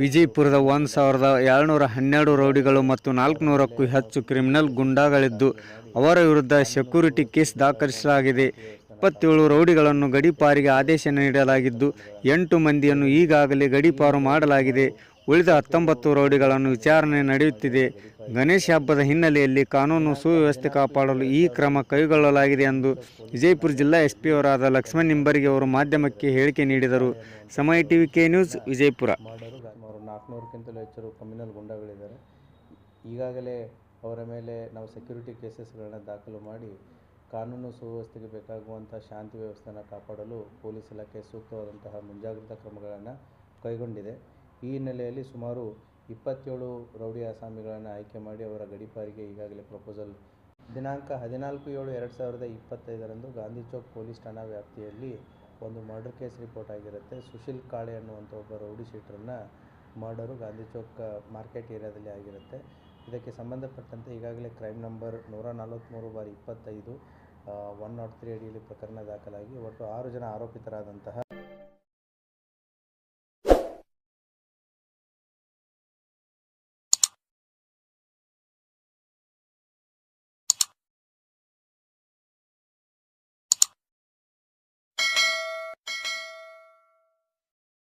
ವಿಜಯಪುರದ ಒಂದು ಸಾವಿರದ ಏಳ್ನೂರ ಹನ್ನೆರಡು ರೌಡಿಗಳು ಮತ್ತು ನಾಲ್ಕುನೂರಕ್ಕೂ ಹೆಚ್ಚು ಕ್ರಿಮಿನಲ್ ಗುಂಡಾಗಳಿದ್ದು, ಅವರ ವಿರುದ್ಧ ಸೆಕ್ಯೂರಿಟಿ ಕೇಸ್ ದಾಖಲಿಸಲಾಗಿದೆ. ಇಪ್ಪತ್ತೇಳು ರೌಡಿಗಳನ್ನು ಗಡೀಪಾರಿಗೆ ಆದೇಶ ನೀಡಲಾಗಿದ್ದು, ಎಂಟು ಮಂದಿಯನ್ನು ಈಗಾಗಲೇ ಗಡೀಪಾರು ಮಾಡಲಾಗಿದೆ. ಉಳಿದ ಹತ್ತೊಂಬತ್ತು ರೌಡಿಗಳನ್ನು ವಿಚಾರಣೆ ನಡೆಯುತ್ತಿದೆ. ಗಣೇಶ ಹಬ್ಬದ ಹಿನ್ನೆಲೆಯಲ್ಲಿ ಕಾನೂನು ಸುವ್ಯವಸ್ಥೆ ಕಾಪಾಡಲು ಈ ಕ್ರಮ ಕೈಗೊಳ್ಳಲಾಗಿದೆ ಎಂದು ವಿಜಯಪುರ ಜಿಲ್ಲಾ ಎಸ್ ಪಿ ಲಕ್ಷ್ಮಣ್ ನಿಂಬರಿಗೆ ಅವರು ಮಾಧ್ಯಮಕ್ಕೆ ಹೇಳಿಕೆ ನೀಡಿದರು. Samaya TV K news Vijayapura. ನಾಲ್ಕುನೂರಕ್ಕಿಂತಲೂ ಹೆಚ್ಚು ಕ್ರಿಮಿನಲ್ ಗುಂಡಗಳಿದ್ದಾರೆ ಈಗಾಗಲೇ ಅವರ ಮೇಲೆ ನಾವು ಸೆಕ್ಯೂರಿಟಿ ಕೇಸಸ್ಗಳನ್ನು ದಾಖಲು ಮಾಡಿ ಕಾನೂನು ಸುವ್ಯವಸ್ಥೆಗೆ ಬೇಕಾಗುವಂಥ ಶಾಂತಿ ವ್ಯವಸ್ಥೆಯನ್ನು ಕಾಪಾಡಲು ಪೊಲೀಸ್ ಇಲಾಖೆ ಸೂಕ್ತವಾದಂತಹ ಮುಂಜಾಗ್ರತಾ ಕ್ರಮಗಳನ್ನು ಕೈಗೊಂಡಿದೆ. ಈ ಹಿನ್ನೆಲೆಯಲ್ಲಿ ಸುಮಾರು ಇಪ್ಪತ್ತೇಳು ರೌಡಿ ಆಸಾಮಿಗಳನ್ನು ಆಯ್ಕೆ ಮಾಡಿ ಅವರ ಗಡೀಪಾರಿಗೆ ಈಗಾಗಲೇ ಪ್ರಪೋಸಲ್. ದಿನಾಂಕ ಹದಿನಾಲ್ಕು ಏಳು ಎರಡು ಸಾವಿರದ ಇಪ್ಪತ್ತೈದರಂದು ಗಾಂಧಿ ಚೌಕ್ ಪೊಲೀಸ್ ಠಾಣಾ ವ್ಯಾಪ್ತಿಯಲ್ಲಿ ಒಂದು ಮರ್ಡರ್ ಕೇಸ್ ರಿಪೋರ್ಟ್ ಆಗಿರುತ್ತೆ. ಸುಶೀಲ್ ಕಾಳೆ ಅನ್ನುವಂಥ ಒಬ್ಬ ರೌಡಿ ಶೀಟ್ರನ್ನು ಮರ್ಡರು ಗಾಂಧಿ ಚೌಕ್ ಮಾರ್ಕೆಟ್ ಏರಿಯಾದಲ್ಲಿ ಆಗಿರುತ್ತೆ. ಇದಕ್ಕೆ ಸಂಬಂಧಪಟ್ಟಂತೆ ಈಗಾಗಲೇ ಕ್ರೈಮ್ ನಂಬರ್ ನೂರ ನಲವತ್ತ್ಮೂರು ಬಾರಿ ಇಪ್ಪತ್ತೈದು ಒನ್ ನಾಟ್ ತ್ರೀ ಅಡಿಯಲ್ಲಿ ಪ್ರಕರಣ ದಾಖಲಾಗಿ ಒಟ್ಟು ಆರು ಜನ ಆರೋಪಿತರಾದಂತಹ